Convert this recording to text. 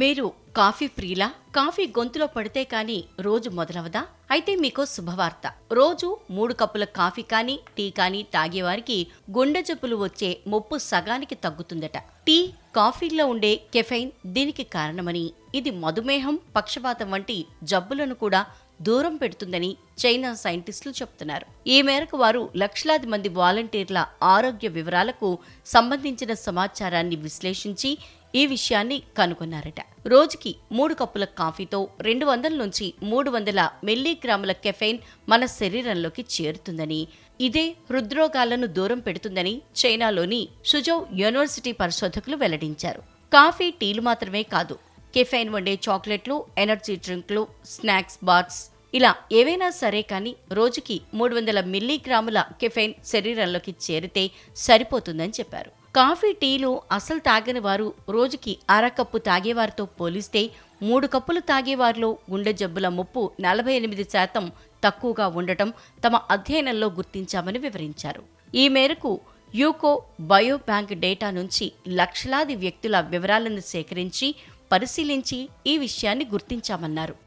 మీరు coffee ప్రియులా? Coffee గొంతులో పడితే కానీ రోజు మొదలవదా? అయితే మీకు శుభవార్త. రోజు మూడు కప్పుల కాఫీ కానీ టీ కానీ తాగేవారికి గుండె జబ్బులు వచ్చే ముప్పు సగానికి తగ్గుతుందట. టీ కాఫీల్లో ఉండే కెఫైన్ దీనికి కారణమని. ఇది మధుమేహం పక్షపాతం వంటి జబ్బులను కూడా దూరం పెడుతుందని చైనా సైంటిస్టులు చెప్తున్నారు. ఈ మేరకు వారు లక్షలాది మంది వాలంటీర్ల ఆరోగ్య వివరాలకు సంబంధించిన సమాచారాన్ని విశ్లేషించి ఈ విషయాన్ని కనుగొన్నారట. రోజుకి మూడు కప్పుల కాఫీతో రెండు వందల నుంచి మూడు వందల మిల్లీగ్రాముల కెఫెయిన్ మన శరీరంలోకి చేరుతుందని ఇదే హృద్రోగాలను దూరం పెడుతుందని చైనాలోని షుజౌ యూనివర్సిటీ పరిశోధకులు వెల్లడించారు. కాఫీ టీలు మాత్రమే కాదు కెఫైన్ వండే చాక్లెట్లు ఎనర్జీ డ్రింక్లు స్నాక్స్ బార్స్. ఇలా ఏవైనా సరే కానీ రోజుకి మూడు వందల మిల్లీగ్రాముల కెఫైన్ శరీరంలోకి చేరితే సరిపోతుందని చెప్పారు. కాఫీ టీలు అసలు తాగని వారు రోజుకి అరకప్పు తాగేవారితో పోలిస్తే మూడు కప్పులు తాగేవారిలో గుండె జబ్బుల ముప్పు నలభై ఎనిమిది శాతం తక్కువగా ఉండటం తమ అధ్యయనంలో గుర్తించామని వివరించారు. ఈ మేరకు యూకో బయోబ్యాంక్ డేటా నుంచి లక్షలాది వ్యక్తుల వివరాలను సేకరించి పరిశీలించి ఈ విషయాన్ని గుర్తించామన్నారు.